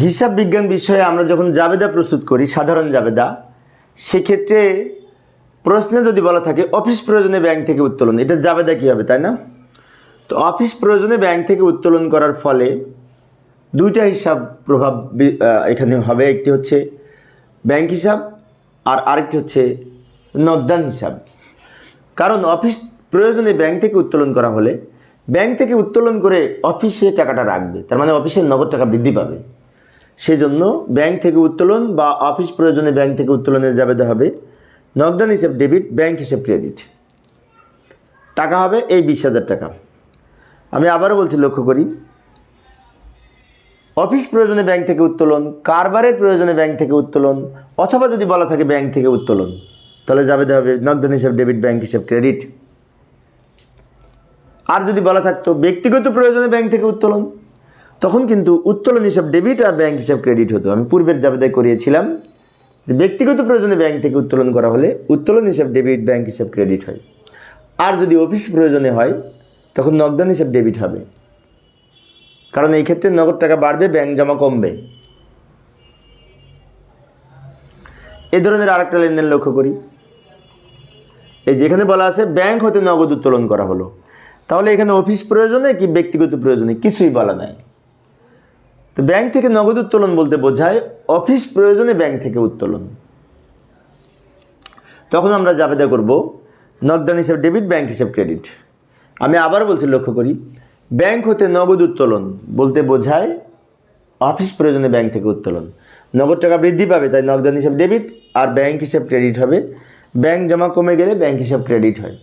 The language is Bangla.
হিসাব বিজ্ঞান বিষয়ে আমরা যখন জাবেদা প্রস্তুত করি, সাধারণ জাবেদা, সেক্ষেত্রে প্রশ্নে যদি বলা থাকে, অফিস প্রয়োজনে ব্যাংক থেকে উত্তোলন, এটা জাবেদা কী হবে তাই না? তো অফিস প্রয়োজনে ব্যাংক থেকে উত্তোলন করার ফলে দুইটা হিসাব প্রভাব এখানে হবে, একটি হচ্ছে ব্যাংক হিসাব আর আরেকটি হচ্ছে নগদান হিসাব। কারণ অফিস প্রয়োজনে ব্যাংক থেকে উত্তোলন করা হলে ব্যাংক থেকে উত্তোলন করে অফিসে টাকাটা রাখবে, তার মানে অফিসের নগদ টাকা বৃদ্ধি পাবে। সেজন্য ব্যাংক থেকে উত্তোলন বা অফিস প্রয়োজনে ব্যাংক থেকে উত্তোলনের জাবেদা হবে। নগদান হিসেব ডেবিট, ব্যাংক হিসেব ক্রেডিট। টাকা হবে এই বিশ হাজার টাকা। আমি আবারও বলছি, লক্ষ্য করি। অফিস প্রয়োজনে ব্যাংক থেকে উত্তোলন, কারবারের প্রয়োজনে ব্যাংক থেকে উত্তোলন, অথবা যদি বলা থাকে ব্যাংক থেকে উত্তোলন, তাহলে যাবে হবে নগদান হিসাব ডেবিট, ব্যাংক হিসাব ক্রেডিট। আর যদি বলা থাকতো ব্যক্তিগত প্রয়োজনে ব্যাংক থেকে উত্তোলন তখন কিন্তু উত্তোলন হিসাব ডেবিট আর ব্যাংক হিসাব ক্রেডিট হতো। আমি পূর্বের জাবেদায় করিয়েছিলাম যে ব্যক্তিগত প্রয়োজনে ব্যাংক থেকে উত্তোলন করা হলে উত্তোলন হিসাব ডেবিট ব্যাংক হিসাব ক্রেডিট হয়। আর যদি অফিস প্রয়োজনে হয়, তখন নগদান হিসাব ডেবিট হবে। কারণ এই ক্ষেত্রে নগদ টাকা বাড়বে ব্যাংক জমা কমবে। এ ধরনের আরেকটা লেনদেন লক্ষ্য করি। এই যেখানে বলা আছে ব্যাংক হতে নগদ উত্তোলন করা হলো। তাহলে এখানে অফিস প্রয়োজনে কি ব্যক্তিগত প্রয়োজনে? কিছুই বলা নাই। তো ব্যাংক থেকে নগদ উত্তোলন বলতে বোঝায় অফিস প্রয়োজনে ব্যাংক থেকে উত্তোলন। তখন আমরা জাবেদা করব, নগদান হিসাব ডেবিট, ব্যাংক হিসাব ক্রেডিট। আমি আবার বলছি, লক্ষ্য করি, ব্যাংক হতে নগদ উত্তোলন বলতে বোঝায় অফিস প্রয়োজনে ব্যাংক থেকে উত্তোলন। নগদ টাকা বৃদ্ধি পাবে, তাই নগদান হিসাব ডেবিট আর ব্যাংক হিসাব ক্রেডিট হবে। ব্যাংক জমা কমে গেলে ব্যাংক হিসাব ক্রেডিট হয়।